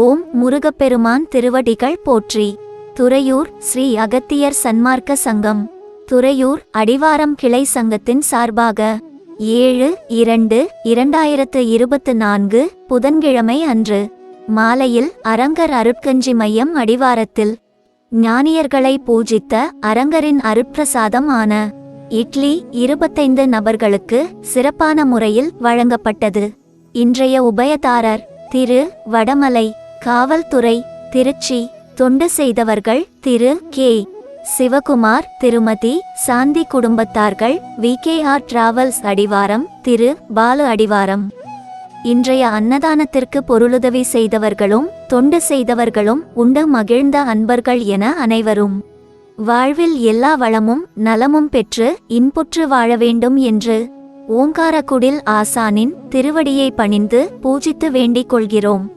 ஓம் முருகப்பெருமான் திருவடிகள் போற்றி. துறையூர் ஸ்ரீ அகத்தியர் சன்மார்க்க சங்கம். துறையூர் அடிவாரம் கிளை சங்கத்தின் சார்பாக ஏழு இரண்டு இரண்டாயிரத்து இருபத்து நான்கு புதன்கிழமை அன்று மாலையில் அரங்கர் அருட்கஞ்சி மையம் அடிவாரத்தில் ஞானியர்களை பூஜித்த அரங்கரின் அருட்பிரசாதம் ஆன இட்லி இருபத்தைந்து நபர்களுக்கு சிறப்பான முறையில் வழங்கப்பட்டது. இன்றைய உபயதாரர் திரு வடமலை காவல்துறை திருச்சி தொண்டு செய்தவர்கள் திரு. கே. சிவகுமார் திருமதி சாந்தி குடும்பத்தார்கள் வி. கே. ஆர். டிராவல்ஸ் அடிவாரம் திரு. பாலு அடிவாரம். இன்றைய அன்னதானத்திற்கு பொருளுதவி செய்தவர்களும் தொண்டு செய்தவர்களும் உண்டு மகிழ்ந்த அன்பர்கள் என அனைவரும். வாழ்வில் எல்லா வளமும் நலமும் பெற்று இன்புற்று வாழ வேண்டும் என்று ஓங்காரக்குடில் ஆசானின் திருவடியை பணிந்து பூஜித்து வேண்டிக் கொள்கிறோம்.